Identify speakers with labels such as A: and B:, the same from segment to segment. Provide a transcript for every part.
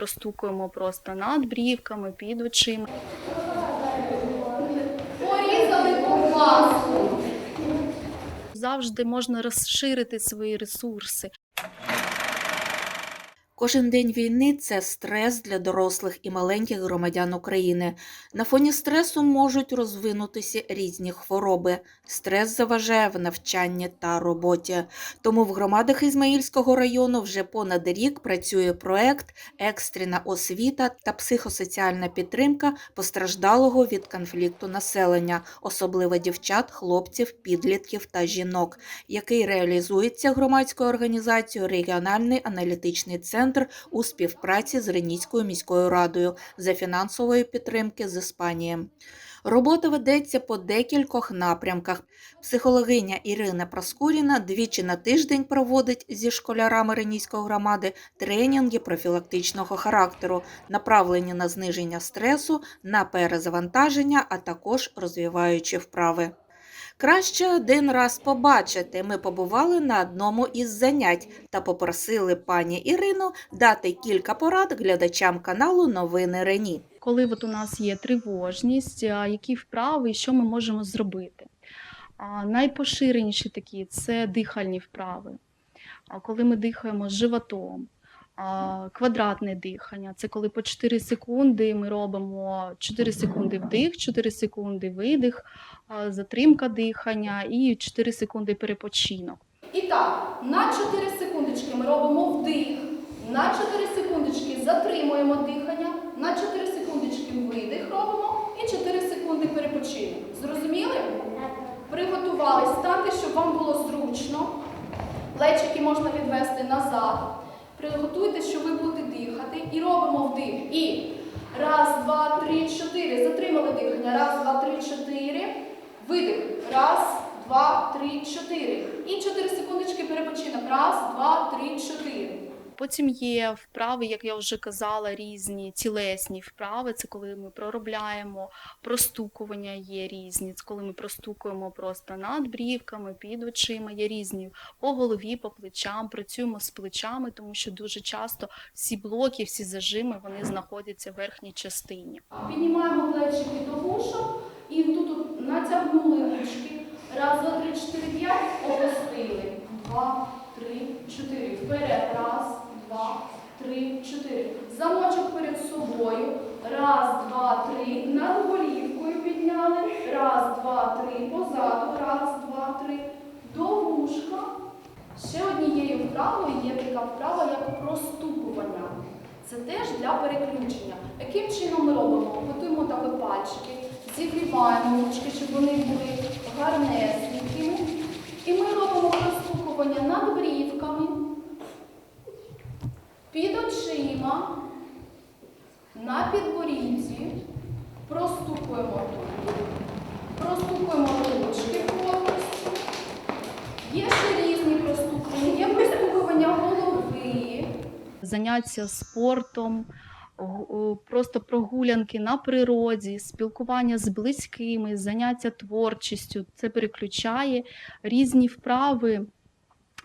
A: простукуємо просто над брівками, під очима.
B: Порізали ковбаску.
A: Завжди можна розширити свої ресурси.
C: Кожен день війни це стрес для дорослих і маленьких громадян України. На фоні стресу можуть розвинутися різні хвороби. Стрес заважає в навчанні та роботі. Тому в громадах Ізмаїльського району вже понад рік працює проект Екстрена освіта та психосоціальна підтримка постраждалого від конфлікту населення, особливо дівчат, хлопців, підлітків та жінок, який реалізується громадською організацією Регіональний аналітичний центр у співпраці з Реніцькою міською радою за фінансової підтримки з Іспанії. Робота ведеться по декількох напрямках. Психологиня Ірина Проскуріна двічі на тиждень проводить зі школярами Ренійської громади тренінги профілактичного характеру, направлені на зниження стресу, на перезавантаження, а також розвиваючі вправи. Краще один раз побачити. Ми побували на одному із занять та попросили пані Ірину дати кілька порад глядачам каналу Новини Рені.
A: Коли от у нас є тривожність, які вправи і що ми можемо зробити. Найпоширеніші такі це дихальні вправи. Коли ми дихаємо животом, квадратне дихання це коли по 4 секунди ми робимо 4 секунди вдих, 4 секунди видих, затримка дихання і 4 секунди перепочинок.
B: І так, на 4 секундочки ми робимо вдих, на 4 секундочки затримуємо дихання, на 4 секундочки видих робимо і 4 секунди перепочинок. Зрозуміли? Приготувались стати, щоб вам було зручно. Плечики можна відвести назад. Приготуйтесь, що ви будете дихати. І робимо вдих. І раз, два, три, чотири. Затримали дихання. Раз, два, три, чотири. Видих. Раз, два, три, чотири. І чотири секундочки перепочинок. Раз, два, три, чотири.
A: Потім є вправи, як я вже казала, різні тілесні вправи. Це коли ми проробляємо простукування, є різні. Це коли ми простукуємо просто над брівками, під очима, є різні по голові, по плечам. Працюємо з плечами, тому що дуже часто всі блоки, всі зажими вони знаходяться в верхній частині.
B: Піднімаємо плечики до вушок і тут натягнули ручки. Раз, два, три, чотири, п'ять. Опустили. Два, три, чотири. Вперед. Раз, два, три, чотири. Замочок перед собою. Раз, два, три. Над голівкою підняли. Раз, два, три. Позаду. Раз, два, три. До вушка. Ще однією вправою є така вправа, як простукування. Це теж для переключення. Яким чином ми робимо? Готуємо так пальчики, зігріваємо ручки, щоб вони були гарнесенькими. І ми робимо простукування над брівками, під очима, на підборідді. Простукуємо. Простукуємо ручки повністю. Є ще різні простукування. Є простукування голови.
A: заняття спортом, просто прогулянки на природі, спілкування з близькими, заняття творчістю. Це переключає різні вправи.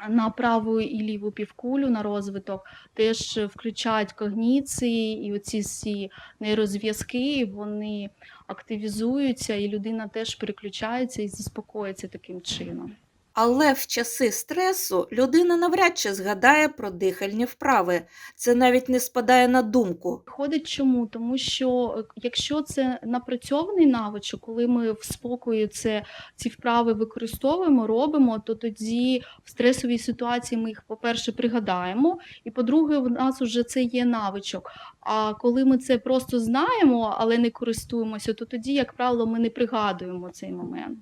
A: На праву і ліву півкулю на розвиток теж включають когніції, і оці всі нейрозв'язки вони активізуються, і людина теж переключається і заспокоїться таким чином.
C: Але в часи стресу людина навряд чи згадає про дихальні вправи. Це навіть не спадає на думку.
A: Ходить чому? Тому що е, якщо це напрацьований навичок, коли ми в спокої це ці вправи використовуємо, робимо, то тоді в стресовій ситуації ми їх, по-перше, пригадаємо, і по-друге, в нас вже це є навичок. А коли ми це просто знаємо, але не користуємося, то тоді, як правило, ми не пригадуємо цей момент.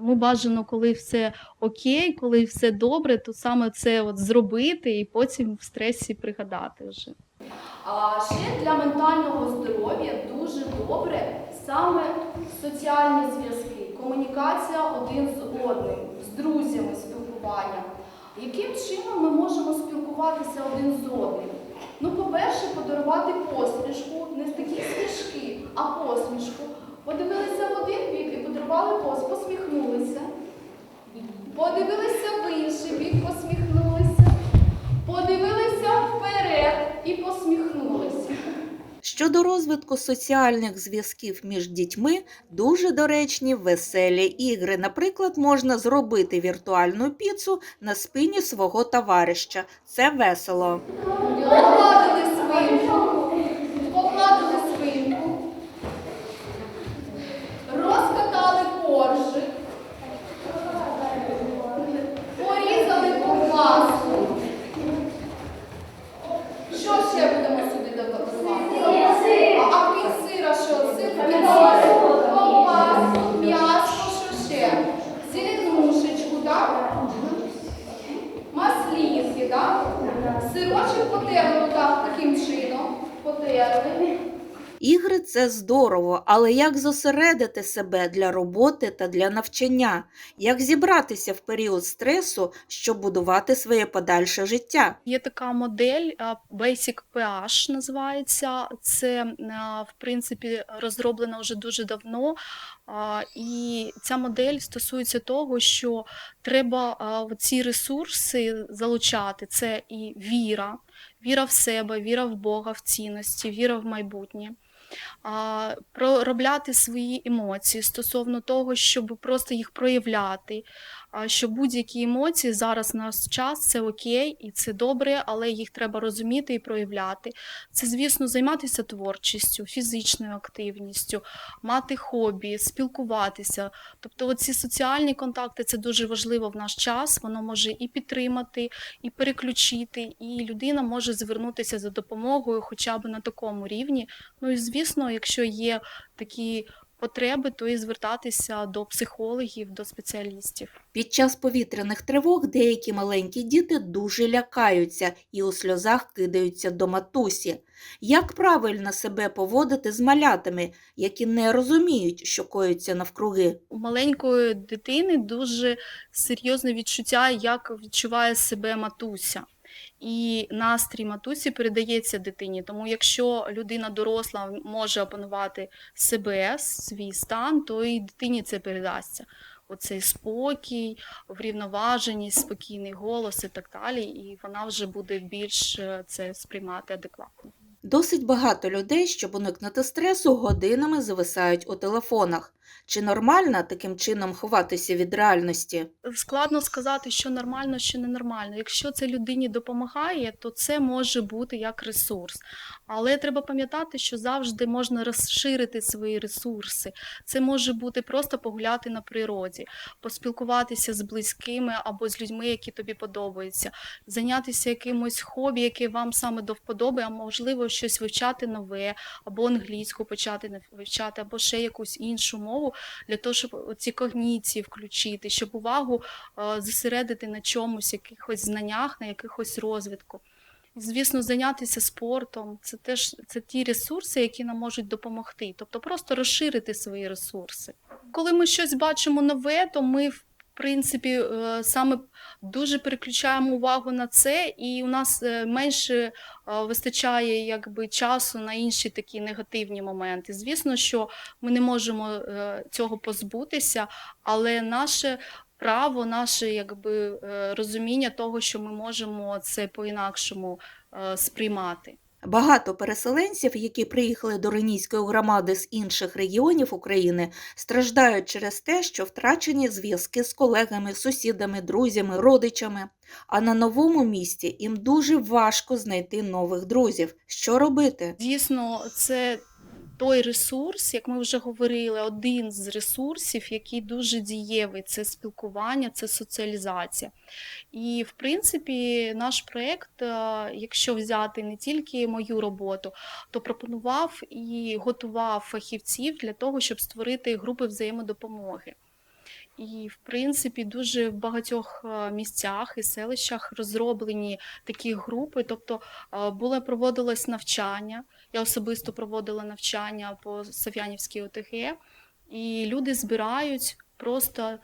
A: Тому бажано, коли все окей, коли все добре, то саме це от зробити і потім в стресі пригадати вже.
B: А ще для ментального здоров'я дуже добре саме соціальні зв'язки, комунікація один з одним, з друзями спілкування. Яким чином ми можемо спілкуватися один з одним? Ну, по-перше, подарувати посмішку, не такі смішки, а посмішку. Подивилися в один бік і подарували пос, посміхнулися. Подивилися в інший бік, посміхнулися. Подивилися вперед і посміхнулися.
C: Щодо розвитку соціальних зв'язків між дітьми, дуже доречні веселі ігри. Наприклад, можна зробити віртуальну піцу на спині свого товариша. Це весело.
B: Погладили свинку. Погладили свинку. Розкатали коржик. Порізали ковбаску. Що ще будемо сюди додавати? А, а крім сира що? Сир, кінцовку, ковбаску, м'ясо, що ще? Зеленушечку, так? Маслінки, так? Сирочок потерли так, таким чином. Потерли.
C: Ігри це здорово, але як зосередити себе для роботи та для навчання? Як зібратися в період стресу, щоб будувати своє подальше життя?
A: Є така модель Basic PH називається. Це в принципі розроблена вже дуже давно. І ця модель стосується того, що треба ці ресурси залучати. Це і віра, віра в себе, віра в Бога, в цінності, віра в майбутнє. Проробляти свої емоції стосовно того, щоб просто їх проявляти, що будь-які емоції зараз на наш час це окей і це добре, але їх треба розуміти і проявляти. Це, звісно, займатися творчістю, фізичною активністю, мати хобі, спілкуватися. Тобто, оці соціальні контакти це дуже важливо в наш час. Воно може і підтримати, і переключити, і людина може звернутися за допомогою, хоча б на такому рівні. Ну і звісно, якщо є такі потреби, то і звертатися до психологів, до спеціалістів.
C: Під час повітряних тривог деякі маленькі діти дуже лякаються і у сльозах кидаються до матусі. Як правильно себе поводити з малятами, які не розуміють, що коїться навкруги?
A: У маленької дитини дуже серйозне відчуття, як відчуває себе матуся. І настрій матусі передається дитині. Тому якщо людина доросла може опанувати себе, свій стан, то і дитині це передасться. Оцей спокій, врівноваженість, спокійний голос і так далі, і вона вже буде більш е, це сприймати адекватно.
C: Досить багато людей, щоб уникнути стресу, годинами зависають у телефонах. Чи нормально таким чином ховатися від реальності?
A: Складно сказати, що нормально, що ненормально. Якщо це людині допомагає, то це може бути як ресурс. Але треба пам'ятати, що завжди можна розширити свої ресурси. Це може бути просто погуляти на природі, поспілкуватися з близькими або з людьми, які тобі подобаються, зайнятися якимось хобі, яке вам саме до вподоби, а можливо щось вивчати нове, або англійську почати вивчати, або ще якусь іншу мову для того, щоб ці когніції включити, щоб увагу е, зосередити на чомусь, якихось знаннях, на якихось розвитку. Звісно, зайнятися спортом це теж це ті ресурси, які нам можуть допомогти, тобто просто розширити свої ресурси. Коли ми щось бачимо нове, то ми принципі е, саме дуже переключаємо увагу на це, і у нас е, менше е, вистачає якби часу на інші такі негативні моменти. Звісно, що ми не можемо цього позбутися, але наше право, наше якби розуміння того, що ми можемо це по-інакшому сприймати.
C: Багато переселенців, які приїхали до Ренійської громади з інших регіонів України, страждають через те, що втрачені зв'язки з колегами, сусідами, друзями, родичами. А на новому місці їм дуже важко знайти нових друзів. Що робити?
A: Дійсно, це той ресурс, як ми вже говорили, один з ресурсів, який дуже дієвий, це спілкування, це соціалізація. І, в принципі, наш проєкт, е, якщо взяти не тільки мою роботу, то пропонував і готував фахівців для того, щоб створити групи взаємодопомоги. І, в принципі, дуже в багатьох е, місцях і селищах розроблені такі групи, тобто е, було проводилось навчання. Я особисто проводила навчання по Соф'янівській ОТГ, і люди збирають просто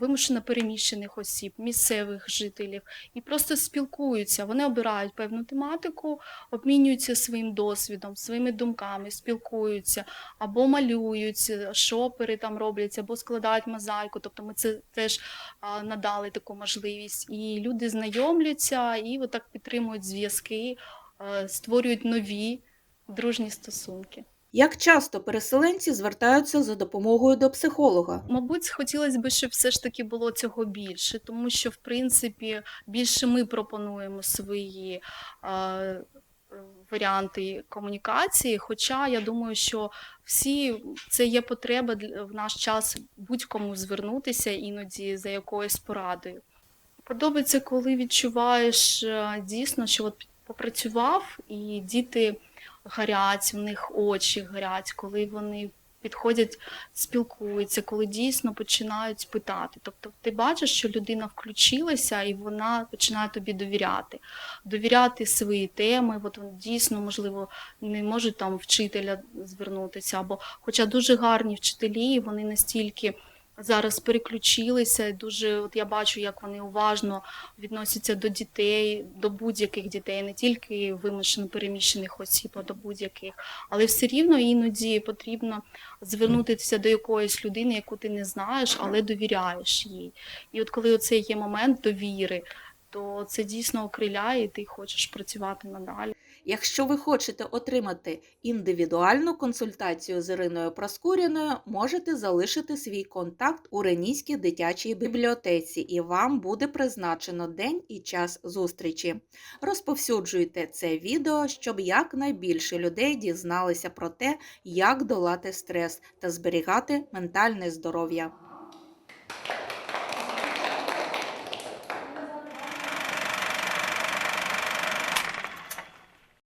A: вимушено переміщених осіб, місцевих жителів і просто спілкуються. Вони обирають певну тематику, обмінюються своїм досвідом, своїми думками, спілкуються або малюють, шопери там роблять, або складають мозаїку. Тобто ми це теж надали таку можливість. І люди знайомляться і отак підтримують зв'язки, е, створюють нові дружні стосунки.
C: Як часто переселенці звертаються за допомогою до психолога?
A: Мабуть, хотілося б, щоб все ж таки було цього більше, тому що, в принципі, більше ми пропонуємо свої е, варіанти комунікації. Хоча я думаю, що всі це є потреба в наш час будь-кому звернутися іноді за якоюсь порадою. Подобається, коли відчуваєш е, дійсно, що от попрацював, і діти горять, у них очі горять, коли вони підходять спілкуються, коли дійсно починають питати. Тобто ти бачиш, що людина включилася і вона починає тобі довіряти, довіряти свої теми. От дійсно, можливо, не можуть там вчителя звернутися, або хоча дуже гарні вчителі, вони настільки. Зараз переключилися, дуже от я бачу, як вони уважно відносяться до дітей, до будь-яких дітей, не тільки вимушено переміщених осіб, а до будь-яких. Але все рівно іноді потрібно звернутися до якоїсь людини, яку ти не знаєш, але довіряєш їй. І от коли оце є момент довіри, то це дійсно окриляє, і ти хочеш працювати надалі.
C: Якщо ви хочете отримати індивідуальну консультацію з Іриною Проскуріною, можете залишити свій контакт у Ренійській дитячій бібліотеці, і вам буде призначено день і час зустрічі. Розповсюджуйте це відео, щоб якнайбільше людей дізналися про те, як долати стрес та зберігати ментальне здоров'я.